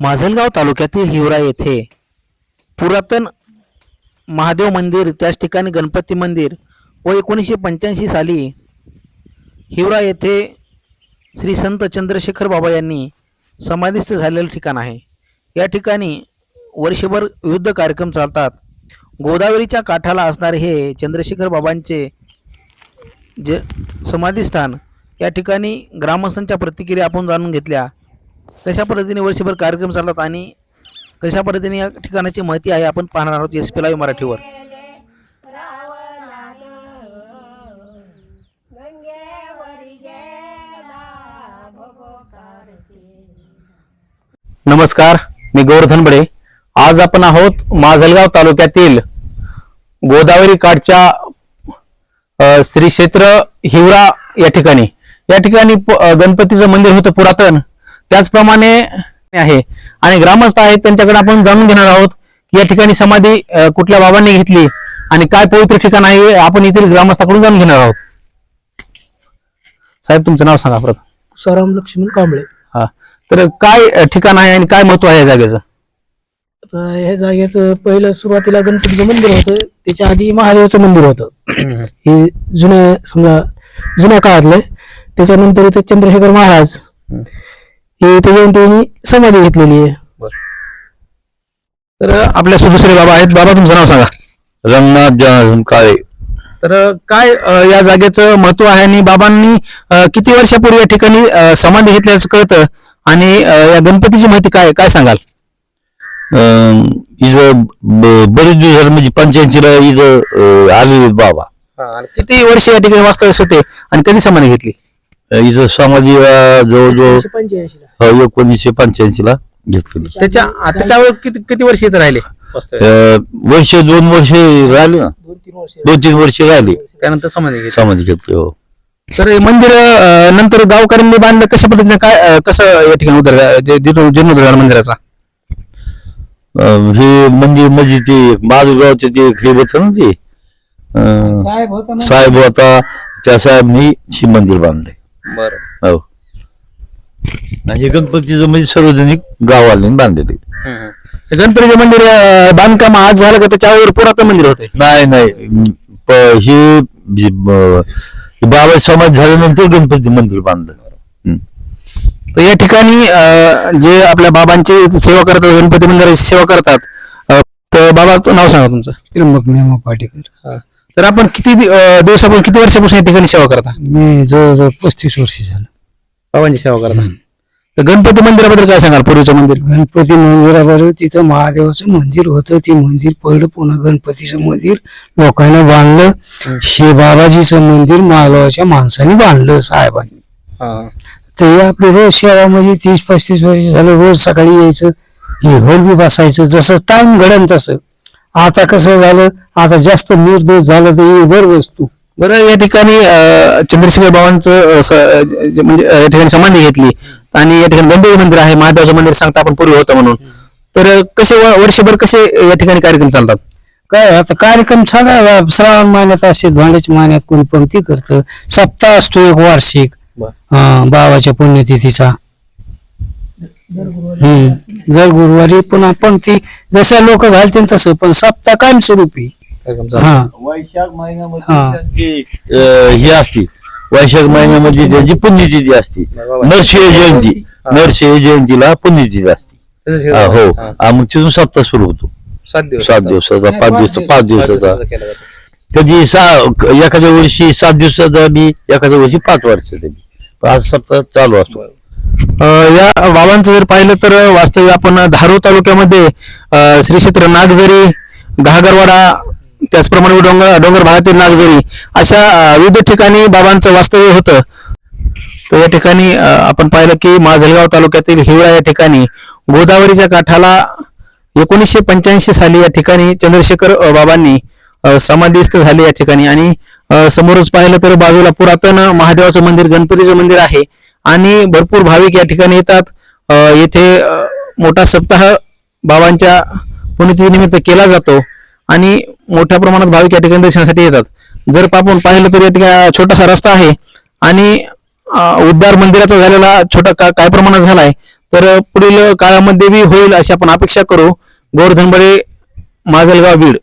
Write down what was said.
माजलगाव तालुक्यातील हिवरा येथे पुरातन महादेव मंदिर त्याच ठिकाणी गणपती मंदिर व एकोणीसशे पंच्याऐंशी साली हिवरा येथे श्री संत चंद्रशेखर बाबा यांनी समाधीस्थ झालेलं ठिकाण आहे. या ठिकाणी वर्षभर विविध कार्यक्रम चालतात. गोदावरीच्या काठाला असणारे हे चंद्रशेखर बाबांचे जे समाधीस्थान या ठिकाणी ग्रामस्थांच्या प्रतिक्रिया आपण जाणून घेतल्या. कशा पद्धतीने वर्षभर कार्यक्रम चालतात आणि कशा पद्धतीने या ठिकाणाची माहिती आहे आपण पाहणार आहोत एस पी लाईव्ह मराठीवर. नमस्कार मी गोवर्धन बडे आज आपण आहोत माजलगाव तालुक्यातील गोदावरी काठच्या श्री क्षेत्र हिवरा या ठिकाणी. या ठिकाणी गणपतीचं मंदिर होतं पुरातन. त्याचप्रमाणे आहे. आणि ग्रामस्थ आहेत त्यांच्याकडे आपण जाणून घेणार आहोत की या ठिकाणी समाधी कुठल्या बाबांनी घेतली आणि काय पवित्र ठिकाण आहे आपण येथील ग्रामस्थाकडून जाणून घेणार आहोत. साहेब तुमचं नाव सांगा परत. तुकाराम लक्ष्मण कांबळे. हा. तर काय ठिकाण आहे आणि काय महत्त्व आहे या जागेचं? आता ह्या जागेचं पहिलं सुरुवातीला गणपतीचं मंदिर होतं त्याच्या आधी महादेवाचं मंदिर होतं. हे जुन्या समजा जुन्या काळातलं त्याच्यानंतर इथं चंद्रशेखर महाराज हे इथे येऊन त्यांनी समाधी घेतलेली आहे. तर आपल्या दुसरे बाबा आहेत. बाबा तुमचं नाव सांगा. रंगनाथ जनार्दन काळे. तर काय अ, या जागेचं महत्त्व आहे आणि बाबांनी अ, किती वर्षापूर्वी या ठिकाणी अ, समाधी घेतल्याचं कळतं? आणि अ, या गणपतीची माहिती काय काय सांगाल? अं, इथं ब- बरेच दिवस झाले म्हणजे पंच्याऐंशीला इथं अं, आलेले बाबा. किती वर्ष या ठिकाणी वास्तव्यास होते आणि कधी समाधी घेतली? इथं समाधी जवळजवळ हो, एकोणीसशे पंच्याऐंशीला घेतली त्याच्या त्याच्यावर किती किती वर्ष इथं राहिले? अं, वर्ष दोन वर्ष राहिले ना? दोन तीन वर्ष. दोन तीन वर्ष राहिले. त्यानंतर समाधी घेतली. समाधी घेतली हो. तर हे मंदिर अ, नंतर गावकऱ्यांनी बांधलं कशा पद्धतीने? काय अ, कसं या ठिकाणी उदर जीर्णोद्धार झाला मंदिराचा? अं, हे मंदिर म्हणजे ते माधुगावचे ते हे होतं ना ते? अं, साहेब होता साहेब होता त्या साहेबनी हे मंदिर बांधले बरं. हो. आणि हे गणपतीचं म्हणजे सार्वजनिक गावाने बांधलेले. हे गणपतीचे मंदिर अ, बांधकाम आज झालं का? त्याच्यावर पुरातन मंदिर होते? नाही नाही. प- हे ब- हे बाबा समाज झाल्यानंतर गणपती मंदिर बांधलं. हम्म. तर या ठिकाणी अ, जे आपल्या बाबांची सेवा करतात गणपती मंदिराची सेवा करतात तर बाबाचं नाव सांगा तुमचं. त्र्यंबक मेमा पाटेकर. तर आपण किती दि- अ, दिवसापासून किती वर्षापासून या ठिकाणी सेवा करता? मी जवळजवळ पस्तीस वर्ष झालं. बाबांची सेवा करता. तर गणपती मंदिराबद्दल काय सांगाल पूर्वीचं मंदिर? गणपती मंदिराबरोबर तिथं महादेवाचं मंदिर होतं. ते मंदिर पहिलं पुन्हा गणपतीचं मंदिर. लोकांना बांधलं. हे बाबाजीचं मंदिर मालवाच्या माणसाने बांधलं साहेबांनी. हे. आपली रोज सेवा म्हणजे तीस पस्तीस वर्ष झालं रोज सकाळी यायचं. हे होल बी बसायचं जसं टाइम घडन तसं. आता कसं झालं आता जास्त निर्दोष झालं तर हे बर वस्तू. बरं या ठिकाणी अ, चंद्रशेखर बाबांचं अ, स- अ, जे- म्हणजे अ, या ठिकाणी समाधी घेतली आणि या ठिकाणी गणपती मंदिर आहे महादेवाचं मंदिर सांगता आपण पूर्वी होतं म्हणून. तर अ, कसे व- वर्षभर कसे या ठिकाणी कार्यक्रम चालतात? काय आता कार्यक्रम साधा श्रावण महिन्यात असते भांड्याच्या महिन्यात कोणी पंक्ती करतं. सप्ताह असतो एक वार्षिक. अं, बाबाच्या पुण्यतिथीचा. हम्म. दर गुरुवारी पुन्हा पंक्ती जशा लोक घालतील तसं पण सप्ताह कायमस्वरूपी. हा. वैशाख महिन्यामध्ये हा. त्यांची, अं, हे असते. वैशाख महिन्यामध्ये त्यांची पुण्यतिथी असते. नरसिंह जयंती. नरसिंह जयंतीला पुण्यतिथी असते. हा, हो. हा, मग तिथून सप्ताह सुरू होतो. सात दिवस सात दिवसाचा पाच दिवस पाच दिवसाचा. कधी सहा एखाद्या वर्षी सात दिवसाचा बी एखाद्या वर्षी पाच वर्षाचा बी. पाच सप्ताह चालू असतो. या बाबांचं जर पाहिलं तर वास्तव्य आपण धारूर तालुक्यामध्ये श्री क्षेत्र नागझरी घागरवाडा त्याचप्रमाणे डोंगर डोंगर भागातील नागझरी अशा विविध ठिकाणी बाबांचं वास्तव्य होतं. तर या ठिकाणी आपण पाहिलं की माजलगाव तालुक्यातील हिवळा या ठिकाणी गोदावरीच्या काठाला एकोणीसशे पंच्याऐंशी साली या ठिकाणी चंद्रशेखर बाबांनी अ, समाधीस्थ झाले या ठिकाणी. आणि समोरच पाहिलं तर बाजूला पुरातन महादेवाचं मंदिर गणपतीचं मंदिर आहे. आणि भरपूर भाविक या ठिकाणी येतात. येथे मोठा सप्ताह बाबांच्या पुण्यतिथीनिमित्त केला जातो आणि मोठ्या प्रमाणात भाविक या ठिकाणी दर्शनासाठी येतात. जर आपण पाहिलं तर या ठिकाणी छोटासा रस्ता आहे आणि उद्धार मंदिराचा झालेला छोटा का- काय प्रमाणात झालाय तर पुढील काळामध्ये बी होईल अशी आपण अपेक्षा करू. गोवर्धनबळे माजलगाव बीड.